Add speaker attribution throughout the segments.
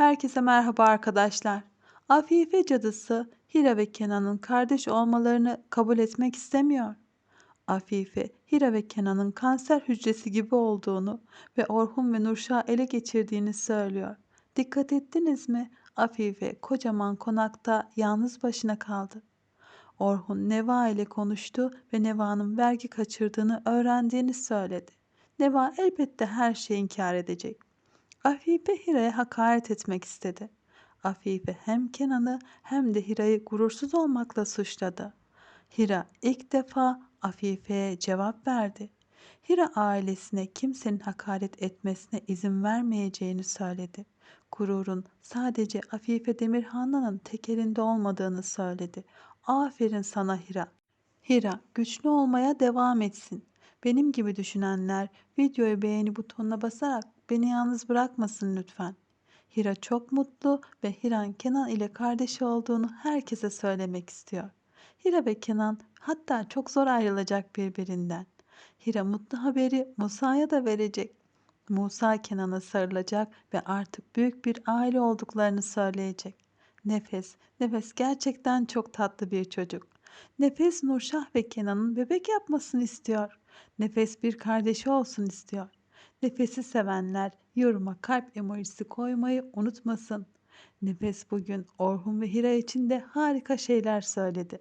Speaker 1: Herkese merhaba arkadaşlar. Afife cadısı Hira ve Kenan'ın kardeş olmalarını kabul etmek istemiyor. Afife, Hira ve Kenan'ın kanser hücresi gibi olduğunu ve Orhun ve Nurşah'ı ele geçirdiğini söylüyor. Dikkat ettiniz mi? Afife kocaman konakta yalnız başına kaldı. Orhun Neva ile konuştu ve Neva'nın vergi kaçırdığını öğrendiğini söyledi. Neva elbette her şeyi inkar edecek. Afife Hira'ya hakaret etmek istedi. Afife hem Kenan'ı hem de Hira'yı gurursuz olmakla suçladı. Hira ilk defa Afife'ye cevap verdi. Hira ailesine kimsenin hakaret etmesine izin vermeyeceğini söyledi. Gururun sadece Afife Demirhanlı'nın tek elinde olmadığını söyledi. Aferin sana Hira. Hira güçlü olmaya devam etsin. Benim gibi düşünenler videoyu beğeni butonuna basarak beni yalnız bırakmasın lütfen. Hira çok mutlu ve Hiran Kenan ile kardeşi olduğunu herkese söylemek istiyor. Hira ve Kenan hatta çok zor ayrılacak birbirinden. Hira mutlu haberi Musa'ya da verecek. Musa Kenan'a sarılacak ve artık büyük bir aile olduklarını söyleyecek. Nefes, Nefes gerçekten çok tatlı bir çocuk. Nefes Nurşah ve Kenan'ın bebek yapmasını istiyor. Nefes bir kardeşi olsun istiyor. Nefesi sevenler yoruma kalp emojisi koymayı unutmasın. Nefes bugün Orhun ve Hira için de harika şeyler söyledi.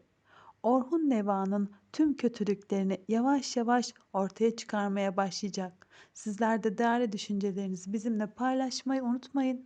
Speaker 1: Orhun Neva'nın tüm kötülüklerini yavaş yavaş ortaya çıkarmaya başlayacak. Sizler de değerli düşüncelerinizi bizimle paylaşmayı unutmayın.